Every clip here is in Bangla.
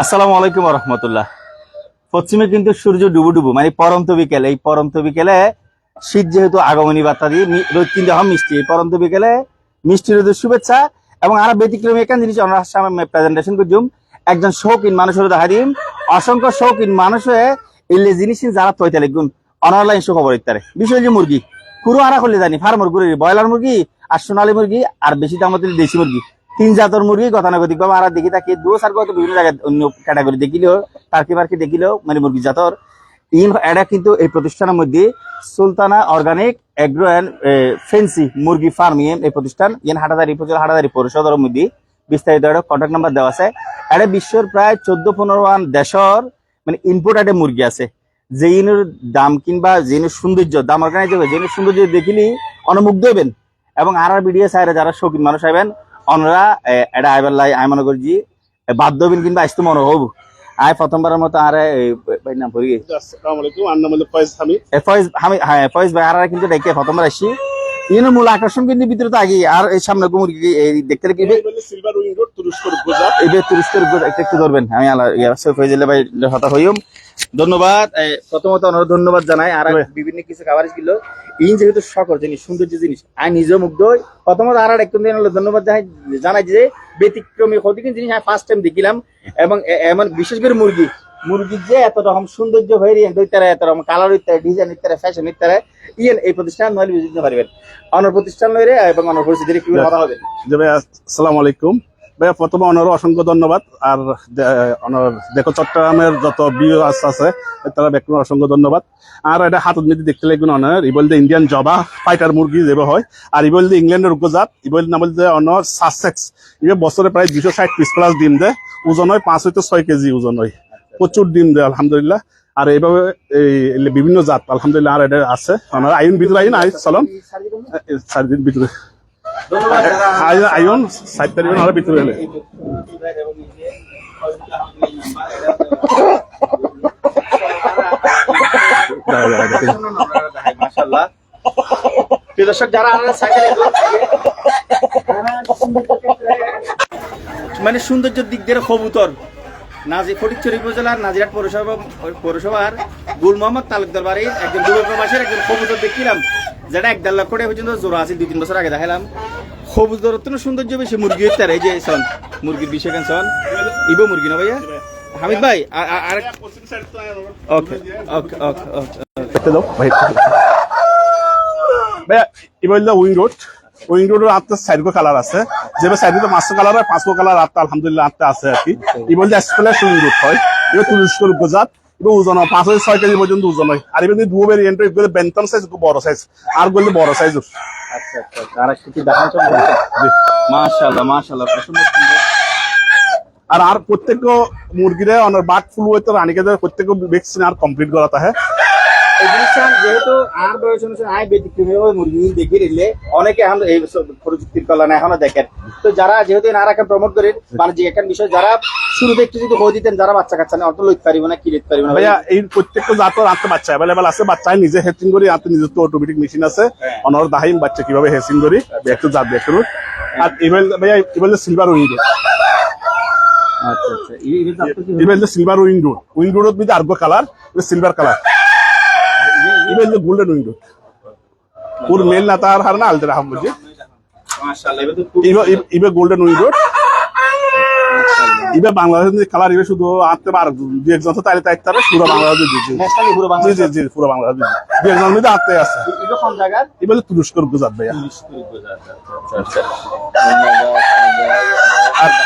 আসসালামু আলাইকুম রহমতুল্লাহ। পশ্চিমে কিন্তু সূর্য ডুবু ডুবু মানে পরন্ত বিকেলে। এই পরন্ত বিকেলে শীত যেহেতু আগমনী বার্তা দিয়ে রোদ কিন্তু হম মিষ্টি। এই পরন্ত বিকেলে মিষ্টি রোদের শুভেচ্ছা এবং আরও ব্যতিক্রমী এখান জিনিস আমরা প্রেজেন্টেশন করছুম। একজন শৌখিন মানুষের দেখা দিম অসংখ্য শৌখিন মানুষে এই জিনিস যারা তৈতে লিখুন অনলাইন শো খবর ইত্যাদি বিষয় যে মুরগি। পুরো আরা করলে জানি ফার্মার গুড়ি ব্রয়লার মুরগি আর সোনালী মুরগি আর বেশি দাম হচ্ছে দেশি মুরগি। তিন জাতর মুরগি গতানুগতিক ভাবে আমরা দেখি থাকি দু সার কত বিভিন্ন জায়গায় অন্য ক্যাটাগরি দেখিলেও টার্কি মার্কি দেখিলেও মানে মুরগি জাতর। ইন এটা কিন্তু এই প্রতিষ্ঠানের মধ্যে Sultana organic, agro and fancy মুরগি ফার্ম ইয়েন এই প্রতিষ্ঠান, ইয়েন হাটাদারি উপজেলা হাটাদারি পৌরসভার মধ্যে বিস্তারিত একটা কন্ট্যাক্ট নাম্বার দেওয়া আছে। এটা বিশ্বর প্রায় চোদ্দ পনেরো আন দেশর মানে ইম্পোর্টেড মুরগি আছে। যে ইনের দাম কিংবা যে সৌন্দর্য, দাম অর্গানাইজ হবে যে সৌন্দর্য দেখিলি অনুমুগ্ধ হবেন এবং আর আর সাইরে যারা শৌখিন মানুষ আইবেন অনরা এটা আইবার লাই আই মনে করছি বাধ্য হবেন কিংবা আসতে মনে হব। আই প্রথমবারের মতো আর নাম ভরি আসসালামু আলাইকুম আমার নাম হলো ফয়েজ হামিদ। ফয়েজ আমি হ্যাঁ ফয়েজ ভাই আর কিন্তু দেখে প্রথমবার আসছি। ইনের মূল আকর্ষণ কিন্তু ভিতরে তো আগে আর এই সামনে মুরগি দেখতে দেখি এই বলে সিলভার উইং রোড তুরস্কর একটা একটু ধরবেন আমি ইয়া ফয়জুল ভাই হতা হইম ধন্যবাদ প্রথমত অনুরোধ ধন্যবাদ জানাই। আর হ্যাঁ। বিভিন্ন কিছু খাবার ছিল ইন যেহেতু সকল জিনিস সৌন্দর্য জিনিস আমি নিজেও মুগ্ধ হই। প্রথমত আর হলো ধন্যবাদ জানাই জানাই যে ব্যতিক্রমী ক্ষতিকীন জিনিস আমি ফার্স্ট টাইম দেখিলাম। এবং এ- এমন বিশেষ করে মুরগি মুরগির যে এত রকম সৌন্দর্য রিয়েন দইতারা এত রকম কালার ইত্যাদি ডিজাইন ইত্যাদি ফ্যাশন ইত্যাদি ইয়েন এই প্রতিষ্ঠান নইলে বুঝতে পারবেন। অনর প্রতিষ্ঠান লইরে এবং অনর পরিস্থিতি কি কথা হবে। যে ভাই আসসালামু আলাইকুম। ভাইয়া প্রথমে অনারও অসংখ্য ধন্যবাদ। আর অনার দেখো চট্টগ্রামের যত বিও আছে তারা ব্যক্তি অসংখ্য ধন্যবাদ। আর এটা হাতত নিতে দেখতে লাগবে অনার। ই বলতে ইন্ডিয়ান জবা ফাইটার মুরগি যেবে হয় আর ইবল বলতে ইংল্যান্ডের উপজাত ই বলতে না বলতে অনর সাসেক্স ইবে বছরে প্রায় দুশো ষাট পিস প্লাস ডিম দেয় ওজন হয় পাঁচ হইতে ছয় কেজি ওজন হয়। প্রচুর ডিম দেয়, আলহামদুলিল্লাহ। আর এইভাবে এই বিভিন্ন জাত, আলহামদুলিল্লাহ আর এটা আছে। ওনার আইন ভিতরে আইন আই, চলন। চারদিন ভিতরে আইন সাইড তারিখ আর ভিতরে এলে মানে সৌন্দর্যের দিক দিয়ে কবুতর। নাজি ফটিকছড়ি উপজেলার নাজিরাট পৌরসভা পৌরসভার গুল মোহাম্মদ তালুকদার বাড়ির একজন দুর্গ প্রবাসের একজন কবুতর দেখছিলাম যেটা এক দেড় লক্ষ টাকা পর্যন্ত জোড়া আছে দুই তিন বছর আগে দেখালাম কবুতর তো সৌন্দর্য বেশি, মুরগি তার এই যে সন মুরগির বিষয় কেন সন ইবো মুরগি না ভাইয়া? হামিদ ভাই আর- ওকে ওকে ওকে ওকে ভাই ভাইয়া এবার উইং রোড। উইং রোডের আটটা সাইডগো কালার আছে। যেভাবে সাইডে তো পাঁচশো কালার হয় পাঁচশো কালার আটটা আলহামদুলিল্লাহ আটটা আছে আর কি। স্পেলার উইং রোড হয়। এবার তুরস্কর গোজাত এবার ওজন হয়। পাঁচ ছয় কেজি পর্যন্ত ওজন হয়। আর এবার ভেরিয়েন্ট এগুলো বেন্তন সাইজ বড় সাইজ আরগুলো বড় সাইজ আচ্ছা আচ্ছা আচ্ছা। আর একটু কি দেখানো চলবে মাশাআল্লাহ মাশাআল্লাহ সুন্দর সুন্দর। আর আর প্রত্যেক মুরগিরে অনার বাট ফুল হইতো রানীকে প্রত্যেক ভ্যাকসিন আর কমপ্লিট করা থাকে এই জিনিসটা যেহেতু আর বয়স অনুসারে আয় ব্যতিক্রমী মুরগি দেখে নিলে অনেকে এখন এই প্রযুক্তির কল্যাণ এখনও দেখেন। তো যারা যেহেতু না রাখেন প্রমোট করেন বাণিজ্যিক একটা বিষয় যারা শুরুতে একটু যদি হয়ে দিতেন যারা বাচ্চা কাচ্চা নেই অত লইতে পারিব না কি লইতে পারিব না। ভাইয়া এই প্রত্যেকটা বাচ্চা অ্যাভেলেবেল আছে নিজে হেচিং করি আনতে নিজের তো অটোমেটিক মেশিন আছে। হ্যাঁ। অনর দাহিম বাচ্চা কীভাবে হেচিং করি একটু জাত দেখতে আর এবার ভাইয়া এবার সিলভার উইং আচ্ছা আচ্ছা। এবার silver wing road wing road আর্গো colour silver colour এবার গোল্ডেন উইং রোড পুর মেল না তার হার না আলতে রাহাম বুঝি মাশাআল্লাহ এবার তো খুব এবার এবার গোল্ডেন উইং রোড এবার বাংলাদেশের কালার এবার শুধু আনতে পার দু একজন তো তাইলে তাই তারা পুরো বাংলাদেশে দিয়েছে। ন্যাশনালি পুরো জি বাংলাদেশ জি জি পুরো বাংলাদেশ দু একজন মধ্যে আনতে আছে। এটা কোন জায়গা এবার তুরস্কর গুজাত ভাইয়া। আচ্ছা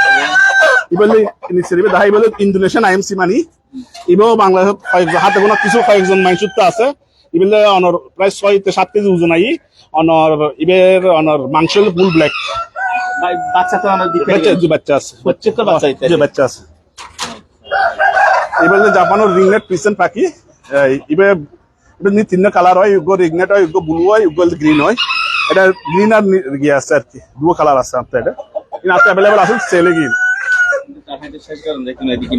ইবলে ইনিশিয়াটিভ দেখা ইবলে ইন্দোনেশিয়ান আইএমসি মানি। ইবেও বাংলাদেশত কয়েকজন হাতে কোনো কিছু কয়েকজন মাইসুত আছে। ইবেলে অনর প্রায় ছয় সাত কেজি ওজন আই। অনর ইবের অনর মাংস ফুল ব্ল্যাক বাচ্চা তো দিকে বাচ্চা জি বাচ্চা আছে। বাচ্চা ইত্যাদি। জি বাচ্চা আছে। ইবেলে জাপানের রিংনেট পিসেন পাখি ইবে ইবে নি তিনটা কালার হয় ইউগো রিংনেট হয় ইউগো ব্লু হয় ইউগো গ্রিন হয়। এটা গ্রিন আর ইয়ে আছে আর কি দুটো কালার আছে আপনার এটা। কিন্তু আপনার অ্যাভেলেবল আছে সেলে গিয়ে।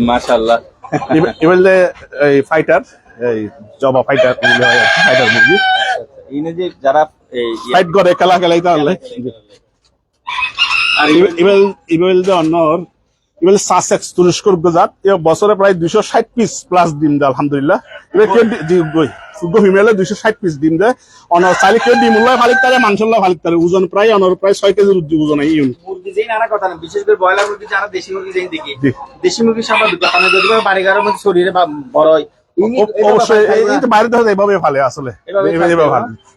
মাশাআল্লাহ। এবার যে এই ফাইটার এই জবা ফাইটার ফাইটার মুরগি ইনে যে যারা এই ইয়ে- ফাইট করে খেলা খেলাই তাহলে আর যে অন্য সাসেক্স তুরস্কর জাত এ বছরে প্রায় দুইশো ষাট পিস প্লাস ডিম দেয় আলহামদুলিল্লাহ। এবার শুদ্ধ ফিমেলে দুইশো ষাট পিস ডিম দেয়। অনার চাইলে কেউ ডিম উল্লাহ ফালিক তারে ফালিক তারে ওজন প্রায় অনার প্রায় ছয় কেজির ওজন এই ইউন। মুরগি যেই নানা কথা না বিশেষ করে ব্রয়লার মুরগি যারা দেশি মুরগি যেই দেখি। দেশি সামনে দুটো যদি বাড়ি ঘরের মধ্যে শরীরে বা বড় হয় অবশ্যই এই- তো বাইরে দেখা এভাবে ফালে আসলে। এভাবে ফালে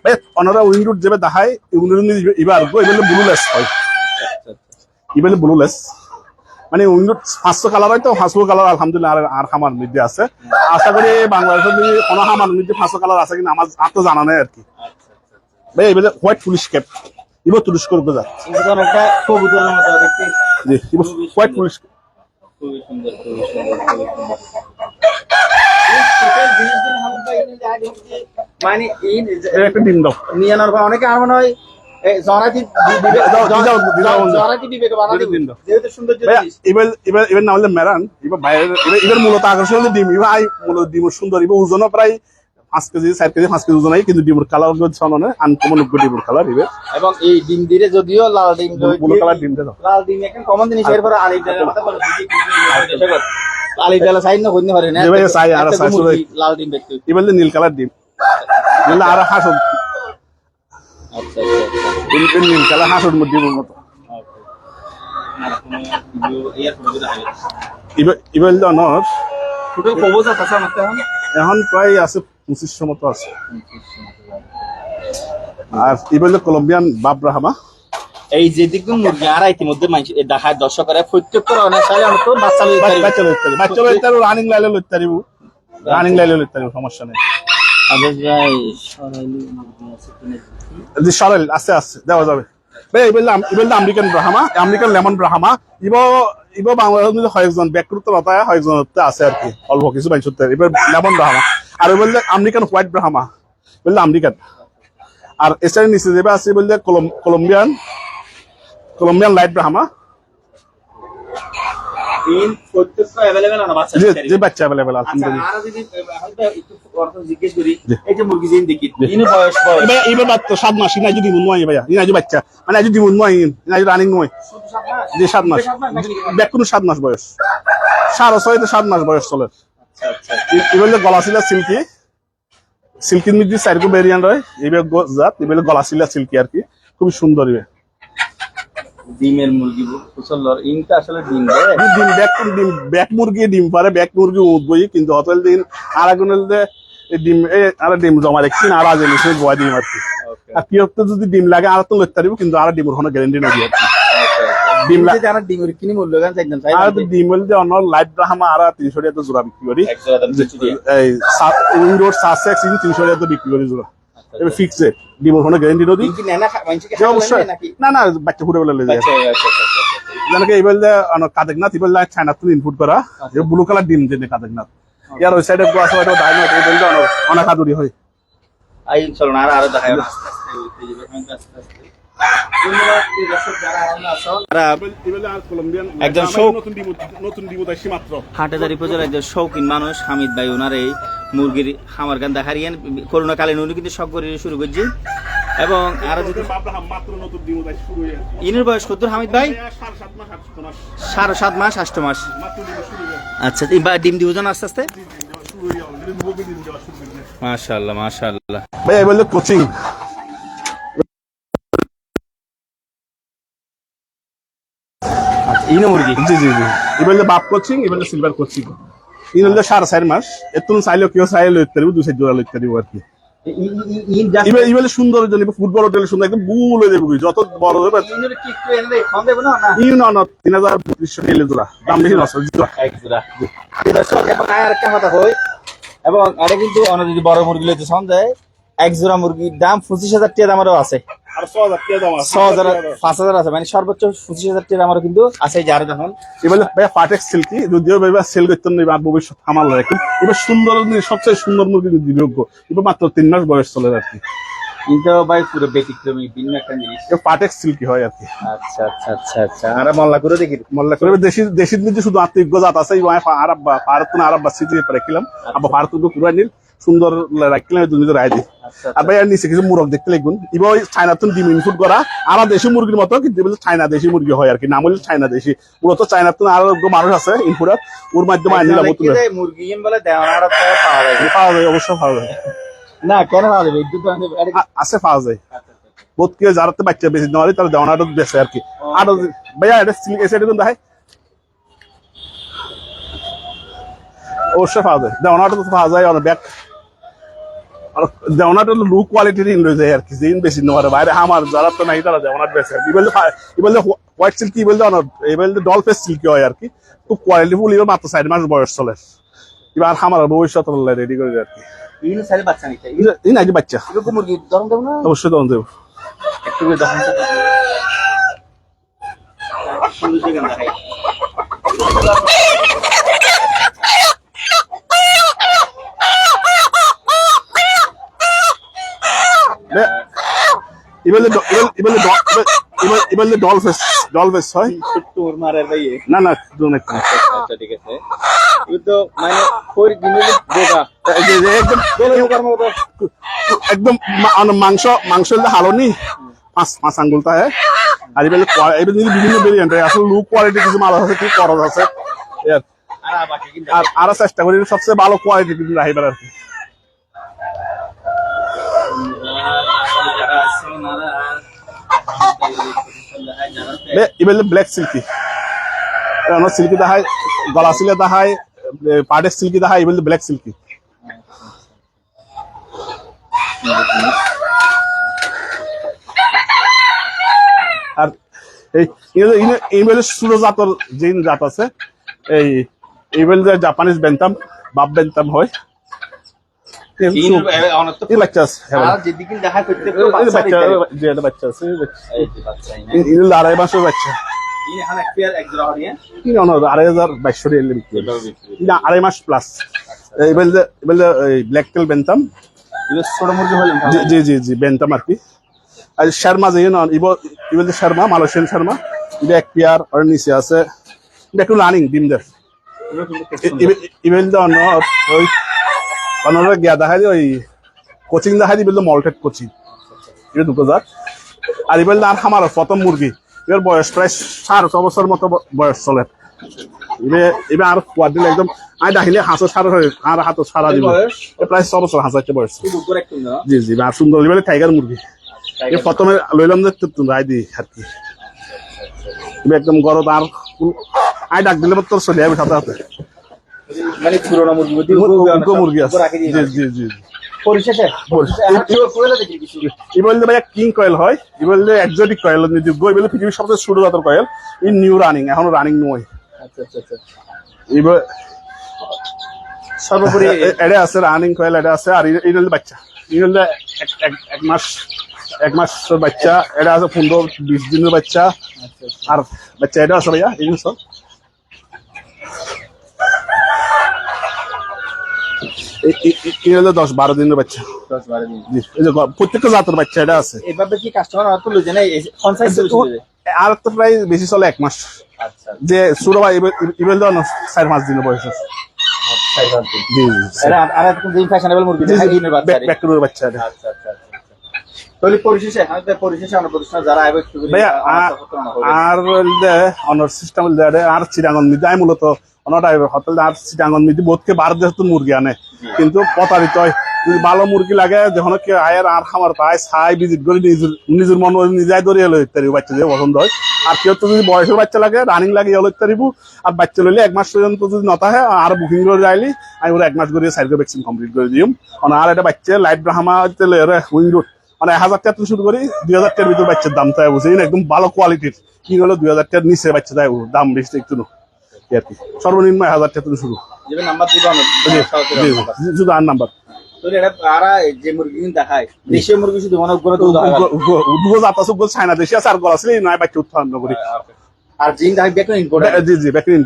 ভাই অনারা উইন্ডোর যেভাবে দেখায় উইন্ডোর এবার এবার ব্লুলেস হয়। ব্লুলেস মানে উইন্ডোর পাঁচশো কালার হয় তো পাঁচশো কালার আলহামদুলিল্লাহ আর আর খামার মধ্যে আছে। আশা করি বাংলাদেশের যদি কোনো খামার মধ্যে পাঁচশো কালার আছে কিনা আমার আর তো জানা নেই আর কি। ভাই এবার হোয়াইট পুলিশ ক্যাপ এবার তুরস্ক করবে যা। কিন্তু ধর একটা কবুতরের মতো দেখতে। জি হোয়াইট পুলিশ খুবই সুন্দর খুবই সুন্দর খুবই সুন্দর। মানে এই একটা ডিম দাও। নিয়ে পর অনেকে আমার মনে হয় মূলত আকর্ষণ হলো ডিম। ইভা আই মূলত ডিম সুন্দর ইভা ওজনও প্রায় পাঁচ কেজি চার কেজি পাঁচ কেজি ওজন কিন্তু ডিমের কালার সননে আনকমন ডিমের কালার এবং এই ডিম দিলে যদিও লাল ডিম ব্লু কালার ডিম দাও। লাল ডিম এখন কমন জিনিস আলি ডালের কথা বলে আলি ডালা সাইড না পারে না ভাই চাই, আর মুরগি লাল ডিম দেখতে। নীল কালার ডিম। এবার আর হাঁস আচ্ছা আচ্ছা আচ্ছা। নীল কালার হাঁসের ডিমের মতো। এবার যে অনর টোটাল কবজ এখন এখন প্রায় আছে পঁচিশশো মতো আছে। আর এবার কলম্বিয়ান এই যে মুরগি আর ইতিমধ্যে মানুষ দেখায় দর্শকরা অনেক সালে অনেক বাচ্চা বাচ্চা লইতে বাচ্চা লইতে রানিং লাইলে লইতে রানিং লাইলে লইতে সমস্যা নেই। সরাইলি আছে আস্তে দেওয়া যাবে। American Brahma American lemon Brahma. ইব ইব বাংলাদেশের মধ্যে কয়েকজন ব্যাকরুত লতায় কয়েকজন আছে আর কি। অল্প কিছু বাইশ এবার লেমন ব্রাহ্মা। আর বললে আমেরিকান হোয়াইট ব্রাহ্মা বললে আমেরিকান। আর এছাড়া নিচে যেটা আছে বললে কলম্বিয়ান কলম্বিয়ান লাইট ব্রাহ্মা যে বাচ্চা অ্যাভেলেবেল আচ্ছা আলহামদুলিল্লাহ সাত মাস ইনা যদি মুন নয় ভাইয়া। বাচ্চা। নয় রানিং নয়? যে সাত মাস। সাত ব্যাক কোনো সাত মাস বয়স। সাড়ে ছয় সাত মাস বয়স চলে। আচ্ছা। গলা ছিল সিল্কি? সিল্কির মধ্যে চারকো ভেরিয়েন্ট হয়। এবার জাত গলা ছিল সিল্কি আর কি? খুবই সুন্দর এবার ডিমের মুরগি কুসল্লর ইনটা আসলে ডিম দেয় ডিম ব্যাক ডিম ব্যাক মুরগি ডিম পারে ব্যাক মুরগি উঠবই কিন্তু অতল দিন আর ডিম আর ডিম জমা রেখছি আর আজ এলিসে গোয়া ডিম আর কি। আর কি যদি ডিম লাগে আর তো পারিব কিন্তু আর ডিমের কোনো গ্যারেন্টি নাই আর কি ডিম লা- যারা ডিমের কিনি মূল্য গান চাইছেন তাই আর ডিম অন্য লাইট আর টাকা জোড়া বিক্রি করি। দাম এই ইন টাকা বিক্রি করি জোড়া। ফিক্সে ডিমের কোনো গ্যারেন্টি নদী না? না বাচ্চা ফুটে বলে লেগে আচ্ছা আচ্ছা আচ্ছা যেন এই বলতে কাদেকনাথ এই বলতে চায়না তুই ইনপুট করা। ব্লু কালার ডিম যেটা কাদেকনাথ ইয়ার ওই সাইডে গোয়া সাইডে ডাইনাট এই বলতে অনেক হাতুরি হয়। আই চলো না আর আরও দেখাই। আস্তে আস্তে একজন হাটেদারি উপজেলার একজন শৌখিন মানুষ হামিদ ভাই ওনার এই মুরগির খামার গান দেখারিয়েন করোনাকালীন উনি কিন্তু শখ করে শুরু করছি। এবং আরও যদি। ইনের বয়স কত হামিদ ভাই? সাড়ে সাত মাস আটশো মাস। সাড়ে সাত মাস আষ্ট মাস। আচ্ছা ডিম দিবজন আস্তে আস্তে। মাশাল্লাহ মাশাল্লাহ ভাই কোচিং। ইনো মুরগি জি জি জি। এই বলতে বাপ কোচিং এই সিলভার কোচিং। এই বলতে সাড়ে চার মাস। এত চাইলেও কেউ চাইলে লইতে পারিব দু চার জোড়া লইতে পারিব আর কি। ইন জাস্ট এবার এবার সুন্দর জন্য ফুটবল হোটেল সুন্দর একদম বুল হয়ে যাবে যত বড় হবে দেই ইউ না না? তিন হাজার জোড়া। দাম বেশি নষ্ট জোড়া। দর্শক এখন আর একটা কথা এবং এটা কিন্তু অনেক যদি বড় মুরগি লইতে সন্দেহ এক জোড়া মুরগির দাম পঁচিশ হাজার টাকা দামেরও আছে। পাঁচ হাজার আছে। মানে সর্বোচ্চ পঁচিশ হাজার টাকা আমারও কিন্তু আছে যারা দেখুন এবার ভাই পাটেক্স সিল্কি যদিও ভাই সেল করতে নেই আর ভবিষ্যৎ আমার এবার সুন্দর সবচেয়ে সুন্দর মুরগি যোগ্য এবার মাত্র তিন মাস বয়স চলে আর কি কিন্তু ভাই পুরো ব্যতিক্রমী ভিন্ন একটা জিনিস। সিল্কি হয় আর কি? আচ্ছা আচ্ছা আচ্ছা আচ্ছা। আর মল্লা করে দেখি। মল্লা করে। দেশি শুধু আত্মীয় জাত আছে এই আর আব্বা ভারত না আরব সিটি পরে কিলাম আব্বা ভারত পুরা নীল। সুন্দর রাখলে তুমি রায় দিই আচ্ছা আর ভাই আর নিচে কিছু মুরগ দেখতে লিখুন তো ডিম ইনপুট করা আর দেশি মুরগির মতো কিন্তু চায়না দেশি মুরগি হয় আর কি। নাম হলে চায়না দেশি। মূলত চায়না তো আর মানুষ আছে ইনপুটার ওর মাধ্যমে আনি লাভ মুরগি বলে পাওয়া যায়। পাওয়া যায় অবশ্যই পাওয়া যায়। না কেন তো আছে পাওয়া যায়। বোধ কে যারা তো বাচ্চা বেশি নেওয়ারি তারা দেওয়ানাটা বেশি আর কি। আর ভাইয়া এটা সিল্ক এসে এটা দেখায় অবশ্যই পাওয়া যায়। দেওয়ানাটা তো পাওয়া যায় অনেক ব্যাগ। আর দেওয়ানাটা লো কোয়ালিটির ইন রয়ে যায় আর কি জিন বেশি নেওয়ার বাইরে আমার যারা তো নাই তারা দেওয়ানার বেশি কি বলতে কি বলতে হোয়াইট সিল্ক কি বলতে এই বলতে ডলফেস সিল্কি হয় আর কি? খুব কোয়ালিটি ফুল এবার মাত্র চার মাস বয়স চলে। এবার আমার ভবিষ্যৎ রেডি করে আর কি? বাচ্চা অবশ্যই তখন দেবো একটু দেখুন মাংস মাংস হলে হালনি, পাঁচ পাঁচ আঙ্গুলটা হ্যাঁ। আর এবারে যদি বিভিন্ন ভেরিয়েন্ট আসলে লো কোয়ালিটি কিছু মাল আছে, কি করজ আছে আর- চেষ্টা করি সবচেয়ে ভালো কোয়ালিটি কিন্তু আর কি। ব্ল্যাক সিল্কি সিল্কি দেখায়, গলা সিলে দেখায় পাটের সিল্কি দেখায় এবারে ব্ল্যাক সিল্কি আর যে জাত আছে। এই, ইমেল যে জাপানিজ বেন্তাম বাপ বেন্তাম হয়। আড়াই মাসের বাচ্চা। হাজার বাইশশো আড়াই মাস প্লাস যে এই ব্ল্যাক টেল বেন্তাম জি জি জি বেন্তাম আর কি। আর শর্মা যে ইব ইবল শর্মা মালয়েশিয়ান শর্মা। এক পেয়ার আর নিচে আছে। এটা একটু রানিং ডিম দের ইবেল দে ওই অন্য গিয়া দেখা যায় ওই কোচিং দেখা দিবে মল্টেড কোচিং। এটা দুটো জাত। আর ইবেল আর আমার প্রথম মুরগি। এর বয়স প্রায় সাড়ে ছ বছর মতো বয়স চলে। এবে এবে আর কুয়ার দিলে একদম আই ডাকিলে হাঁসও সারা হয়ে আর হাতও সারা দিবে। প্রায় ছ বছর হাঁস একটা বয়স। জি জি আর সুন্দর। এবারে টাইগার মুরগি। এ প্রথমে লইলাম যে রায় দি আর কি। একদম গরম আর আই ডাক দিলে তোর চলে যাবে সাথে সাথে। মানে পুরোনো মুরগি মুরগি আছে। জি জি জি ভাই কিং কয়েল হয়? ই বললে এক্সোটিক কয়েল নিযোগ্য এই বলে পৃথিবীর সবচেয়ে ছোট জাতের কয়েল ই নিউ রানিং এখনও রানিং নয়। আচ্ছা আচ্ছা আচ্ছা। এবার সর্বোপরি এটা আছে রানিং কয়েল এটা আছে আর হলো বাচ্চা। এটা হলো এক এক- এক মাস বাচ্চা এটা আছে পনেরো বিশ দিনের বাচ্চা। আর বাচ্চা এটা আছে ভাইয়া এই সব হলো দশ বারো দিনের বাচ্চা। দশ বারো দিন এই যে প্রত্যেকটা জাতের বাচ্চা এটা আছে। এভাবে কি কাস্টমার লুজে না প্রায় বেশি চলে এক মাস। ইবেল দেওয়া চার পাঁচ দিনের বয়স অনার সিস্টেম আর চিরাঙ্গন মিদি আমি মূলত অনার হোটেল আর চিরাঙ্গন মিদি বোধকে বারো দেশ মুরগি আনে। কিন্তু প্রতারিত যদি ভালো মুরগি লাগে, যখন কি আয়ের আর খামার পায়, ছাই ভিজিট করে নিজের নিজের মন নিজেই ধরিয়ে লই ইত্যাদি বাচ্চা দিয়ে পছন্দ হয়। আর কেউ তো যদি বয়সের বাচ্চা লাগে রানিং লাগে ইয়ে পারিব আর বাচ্চা লইলে এক মাস পর্যন্ত যদি নতা হয় আর বুকিং করে যাইলি, আমি ওরা এক মাস করে সাইড ভ্যাকসিন কমপ্লিট করে দিম। আর একটা বাচ্চা লাইট ব্রাহ্মা উইং রুট মানে এক হাজার টাকা শুরু করি দুই হাজার টাকার ভিতরে বাচ্চার দাম তাই বুঝি একদম ভালো কোয়ালিটির কি হলো, দুই হাজার টাকার নিচে বাচ্চা তাই দাম বেশি একটু এই আর কি সর্বনিম্ন এক হাজার টাকা থেকে শুরু। শুধু আর নাম্বার। আরা জিন জি জি ইন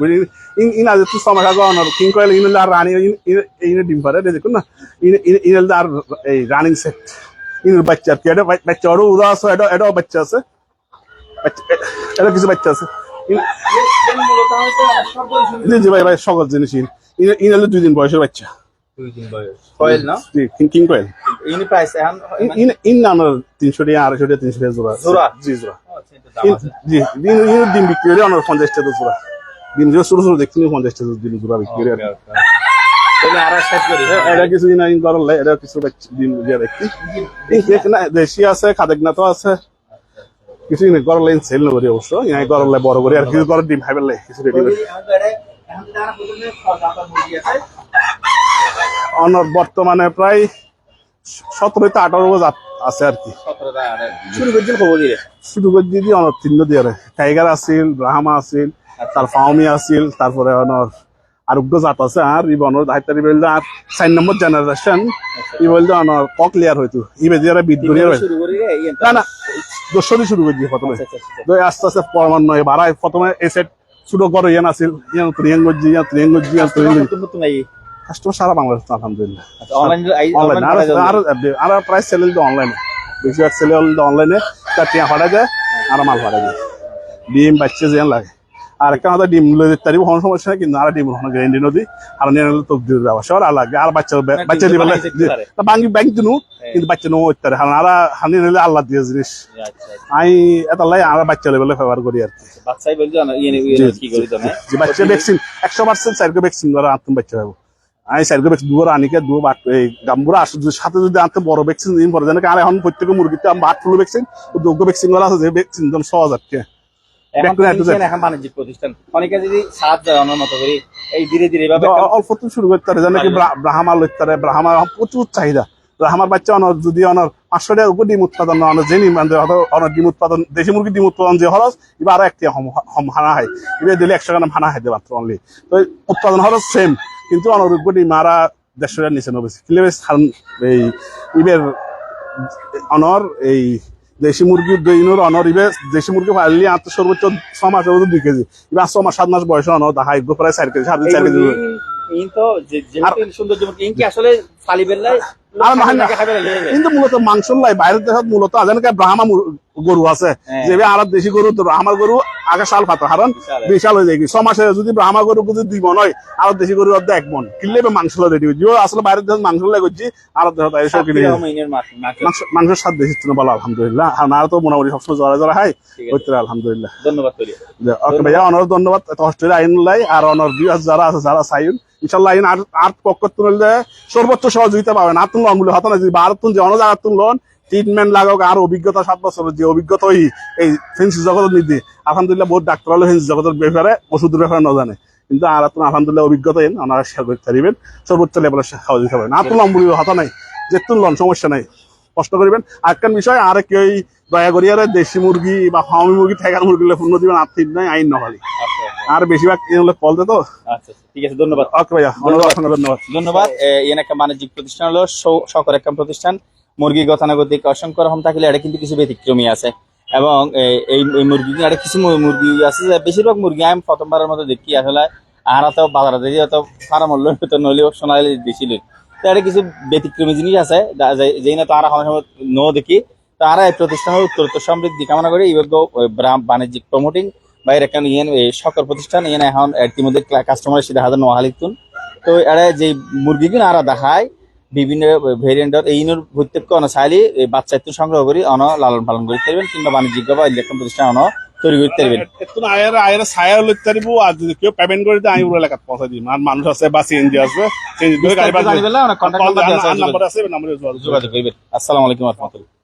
ইন ইন আজ তুই সময় আগে অনর কিং কয়েল ইন আর রানি ইন ডিম পারে দেখুন না? ইন ইন আর এই রানিং সেট ইন বাচ্চা কি এটা বাচ্চা আরও আছে এটা বাচ্চা আছে। এটা কিছু বাচ্চা আছে। জি জি ভাই ভাই সকল জিনিস ইন হলো দুই দিন বয়সের বাচ্চা। তিনশো টাকা আড়াইশো টাকা তিনশো টাকা জোড়া আছে। জোড়া? জি জোড়া। আচ্ছা। জি ডিম বিক্রি করে পঞ্চাশ টাকা জোড়া। দিন যে ছোট ছোট দেখছি পঞ্চাশ টাকা দিন জোড়া বিক্রি করে। এটা কিছু দিন আইন এটা কিছু দিয়ে দেখছি। না দেশি আছে খাদেকনাথও আছে। কিছু দিন করলে সেল করি অবশ্য। ইনাই করলে বড় করে আর কিছু করে ডিম খাইবে কিছু রেডি করে। অনর বর্তমানে প্রায় সতেরো থেকে আঠারো জাত আছে আর কি। শুরু করছেন খবর দিয়ে। শুরু করে দিয়ে অনর তিন দিয়ে টাইগার আছিল ব্রাহ্মা আছিল তার ফাউমি আছিল তারপরে অনর আরোগ্য জাত আছে আর ই বনর দায়িত্বারি বললে আর চার নম্বর জেনারেশন ই বললে অনর ককলিয়ার হইতো। ই বেদিয়ারে বিদ করিয়ার শুরু করি ইয়ে না না দশরই শুরু করে দিয়ে প্রথমে। আচ্ছা, আচ্ছা, আচ্ছা। তো আস্তে আস্তে ক্রমান্বয়ে বাড়ায়। প্রথমে এই সেট ছোট করে ইয়ান আছিল ইয়ান ত্রিয়াঙ্গ জি ইয়ান ত্রিয়াঙ্গ জি ইয়ান ত্রিয়াঙ্গ কাস্টমার সারা বাংলাদেশ আলহামদুলিল্লাহ। অনলাইন আর আর প্রাইস সেল অনলাইনে বেশিরভাগ সেল অনলাইনে তার টিয়া ফাটা যায় আর মাল ফাটা যায় ডিম বাচ্চা যেন লাগে। আর একটা আমাদের ডিম লই দিতে পারি কোনো সমস্যা নেই কিন্তু আর ডিম কোনো গ্যারেন্টি নদী আর নিয়ে নিলে তো দিয়ে দেওয়া সবার আর লাগে আর বাচ্চা বাচ্চা দিবে। বাঙ্গি ব্যাংক দিনু কিন্তু বাচ্চা নো হইতে পারে। আর হানি নিলে আল্লাহ দিয়ে জিনিস। আমি এটা লাই আর বাচ্চা লেভেলে ফেভার করি আর কি। না ইয়ে ইয়ে কি করি তুমি? যে বাচ্চা ভ্যাকসিন একশো পার্সেন্ট সাইরকো ভ্যাকসিন দ্বারা আত্ম বাচ্চা পাবো আমি সাইরকো ভ্যাকসিন দুবার আনিকে দু বাট এই গাম্বুরা আসে সাথে যদি আনতে বড় ভ্যাকসিন দিন পরে জানে আর এখন প্রত্যেক মুরগিতে আমি বাট ফ্লু ভ্যাকসিন ও দুগ্ধ ভ্যাকসিনগুলো আছে যে ভ্যাকসিন দাম ছ হাজার টাকা। এখন Back to that, তো নিছেন, এখন বাণিজ্যিক প্রতিষ্ঠান। অনেকে যদি সাত যায় অন্য মতো করে এই ধীরে ধীরে এভাবে অল্প তো শুরু করতে পারে জানে কি ব্রাহ্মা লইতে পারে ব্রাহ্মা প্রচুর চাহিদা। ব্রাহ্মার বাচ্চা অনর যদি অনর পাঁচশো উপর ডিম উৎপাদন অনর অনর ডিম উৎপাদন দেশি মুরগি ডিম উৎপাদন যে খরচ এবার আরও একটি হানা হয়। এবার দিলে একশো গ্রাম হানা হয় মাত্র অনলি তো উৎপাদন খরচ সেম কিন্তু অনর উপর ডিম আরা দেড়শো টাকার নিচে নবেছে কিলে এই ইবের অনর এই দেশি মুরগি দইনুর অনর ইবে দেশি মুরগি পারলি আত সর্বোচ্চ ছ মাস পর্যন্ত দুই কেজি। এবার ছ মাস সাত মাস বয়স অনর দেখা এগুলো প্রায় চার কেজি সাড়ে চার কেজি। কিন্তু মূলত মাংস লাই বাইরের দেশত মূলত আজানকে ব্রাহ্মা গরু আছে। হ্যাঁ। যে আর দেশি গরু তো আমার গরু আগে সাল ফাতো কারণ বিশাল। হয়ে যায়। ছ মাসে যদি ব্রাহ্মা গরু যদি দুই মন হয় আর দেশি গরু অর্ধ এক মন। কিনলে মাংস রেডি যে আসলে বাইরের দেশত মাংস লাই করছি আর দেশত এসব কিনে মাংস স্বাদ বেশি তো ভালো আলহামদুলিল্লাহ। আর তো মোটামুটি সবসময় জরা জরা হয়। হইতে আলহামদুলিল্লাহ। ধন্যবাদ ওকে ভাইয়া অনর ধন্যবাদ। হস্টেলে আইন লাই আর অনর বিয়াস যারা আছে যারা চাইন ইনশাল্লাহ আইন আর পক্ষ তুললে সর্বোচ্চ সহযোগিতা পাবেন। আর তুন লন বলে হতো না যদি আর তুন যে অন্য জায়গা তুন লন ট্রিটমেন্ট লাগাক আর অভিজ্ঞতা সাত বছরের যে অভিজ্ঞতা ওই এই ফেন্সি জগতের নিদি আলহামদুলিল্লাহ বহুত ডাক্তার হলো ফেন্সি জগতের ব্যাপারে ওষুধের ব্যাপারে না জানে কিন্তু আর তুন আলহামদুলিল্লাহ অভিজ্ঞতা এন ওনারা শেয়ার করতে পারিবেন সর্বোচ্চ লেভেলের সহযোগিতা পাবেন আর তুন লন বলে নাই। যে লন সমস্যা নাই। কষ্ট করবেন আর একটা বিষয় আর কেউ দয়া করি আর দেশি মুরগি বা ফার্মি মুরগি ঠেকার মুরগি পূর্ণ দিবেন আর্থিক নাই আইন নহলি। আর বেশিরভাগ এই হলো কল দে তো। আচ্ছা ঠিক আছে ধন্যবাদ। ওকে ভাইয়া ধন্যবাদ ধন্যবাদ। এন একটা বাণিজ্যিক প্রতিষ্ঠান হলো সকর একটা প্রতিষ্ঠান। মুরগি গতানুগতিক অসংখ্য রকম থাকলে এটা কিন্তু কিছু ব্যতিক্রমী আছে। এবং এই মুরগি এটা কিছু মুরগি আছে যে বেশিরভাগ মুরগি আমি প্রথমবারের মতো দেখি আসলে। আর বাজারে দেখি অত ফার্ম হলো তো নলিও সোনালি দিছিল। তো এটা কিছু ব্যতিক্রমী জিনিস আছে যেই না তো আর সময় ন দেখি। তো আর এই প্রতিষ্ঠানের উত্তরোত্তর সমৃদ্ধি কামনা করে। ইয়োগ্য বাণিজ্যিক প্রমোটিং বা এর একটা ইয়েন সকল প্রতিষ্ঠান। ইয়েন এখন ইতিমধ্যে কাস্টমারের সাথে হাজার নোয়াহালিতুন তো এরা যে মুরগিগুলো আরা দেখায় বিভিন্ন ভেরিয়েন্টর এই ইনুর প্রত্যেক অন চাইলে এই বাচ্চা একটু সংগ্রহ করি অন লালন পালন করতে পারবেন কিংবা বাণিজ্যিক বা ইলেকট্রন প্রতিষ্ঠান অন তৈরি করতে পারবেন। একটু আয়ের আয়ের ছায়া লইতে পারিব আর যদি কেউ পেমেন্ট করে দেয় আমি ওর এলাকাত পৌঁছে দিই আর মানুষ আছে বা সিএনজি আছে সিএনজি দুই গাড়ি পাঠাবেন নাম্বার আছে, নাম্বার যোগাযোগ করবেন। আসসালামু আলাইকুম রহমতুল্লাহ।